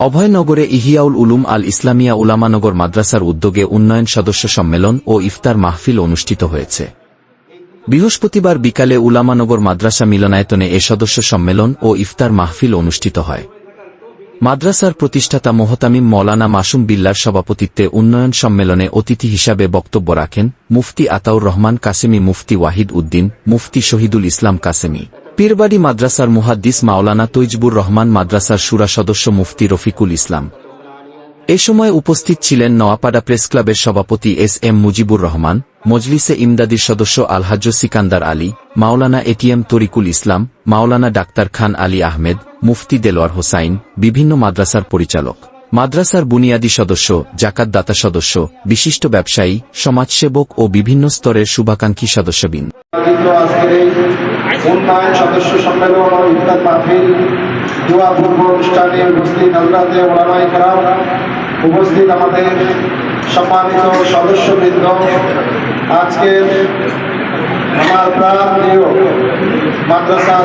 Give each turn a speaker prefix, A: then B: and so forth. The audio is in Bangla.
A: অভয়নগরে ইহিয়াউল উলুম আল ইসলামিয়া উলামানগর মাদ্রাসার উদ্যোগে উন্নয়ন সদস্য সম্মেলন ও ইফতার মাহফিল অনুষ্ঠিত হয়েছে। বৃহস্পতিবার বিকালে উলামানগর মাদ্রাসা মিলনায়তনে এ সদস্য সম্মেলন ও ইফতার মাহফিল অনুষ্ঠিত হয়। মাদ্রাসার প্রতিষ্ঠাতা মোহতামিম মৌলানা মাসুম বিল্লার সভাপতিত্বে উন্নয়ন সম্মেলনে অতিথি হিসাবে বক্তব্য রাখেন মুফতি আতাউর রহমান কাসেমি মুফতি ওয়াহিদ উদ্দিন, মুফতি শহীদুল ইসলাম কাসেমি। পীরবাড়ি মাদ্রাসার মুহাদ্দিস মাওলানা তৈজবুর রহমান মাদ্রাসার সুরা সদস্য মুফতি রফিকুল ইসলাম। এ সময় উপস্থিত ছিলেন নোয়াপাড়া প্রেস ক্লাবের সভাপতি এস এম মুজিবুর রহমান, মজলিসে ইমদাদির সদস্য আলহাজ্জ সিকান্দার আলী, মাওলানা এটিএম তরিকুল ইসলাম, মাওলানা ডাক্তার খান আলী আহমেদ, মুফতি দেলোয়ার হোসাইন, বিভিন্ন মাদ্রাসার পরিচালক। মাদ্রাসার বুনিয়াদী সদস্য জাকাত দাতা সদস্য, বিশিষ্ট ব্যবসায়ী, সমাজসেবক ও বিভিন্ন স্তরের শুভাকাঙ্ক্ষী সদস্যবিন
B: উপস্থিত আমাদের সম্মানিত সদস্যবৃন্দ। আজকের আমার প্রাণ প্রিয় মাদ্রাসা